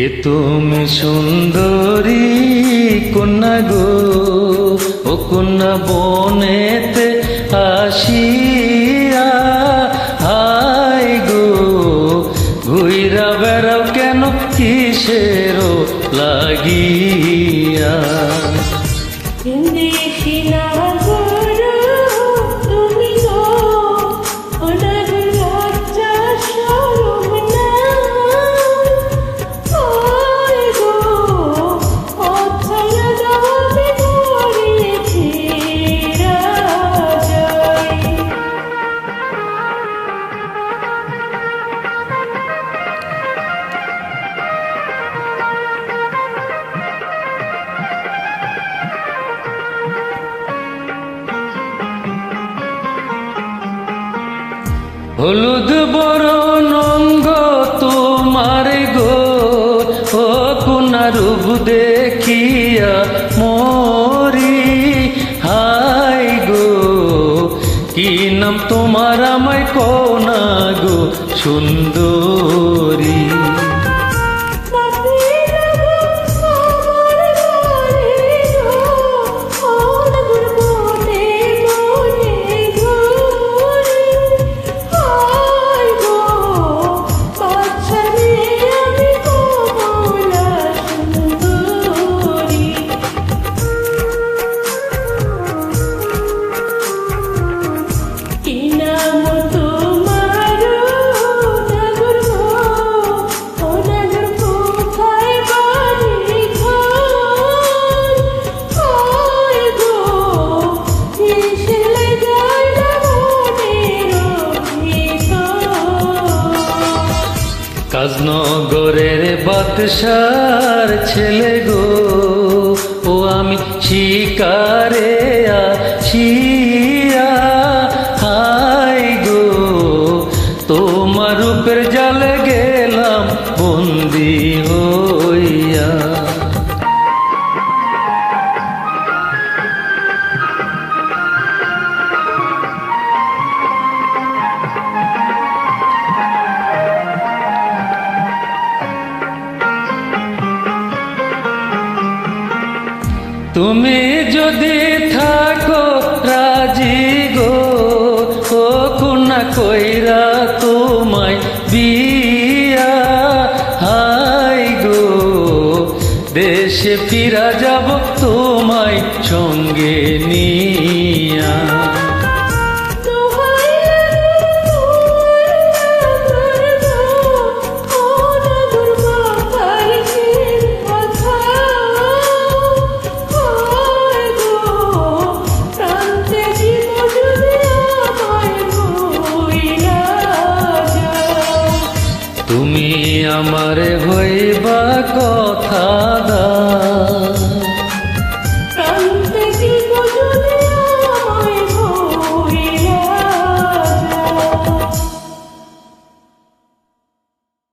কে তুমি সুন্দরী কন্যা গো? ও কন্যা বনেতে আসিয়া, হাই গো। ঘুইরা বেড়াও কেন কিসেরও লাগিয়া? হলুদ বড় নঙ্গ তোমার গো, ও রূপ দেখিয়া মরি। হাই গো, কি নাম তোমার আমায় কোনা গো সুন্দরী? কাজনগরের বাদশার ছেলে গো। ও আমি শিকারে আছিয়া হাই গো। তোমার রূপের জল গেলাম বন্দি তুমি যদি থাকো রাজি গো ও কুনা কইরা তোমায় বিয়া হাই গো। দেশে ফিরা যাব তোমায় সঙ্গে নিয়া। আমার হয়ে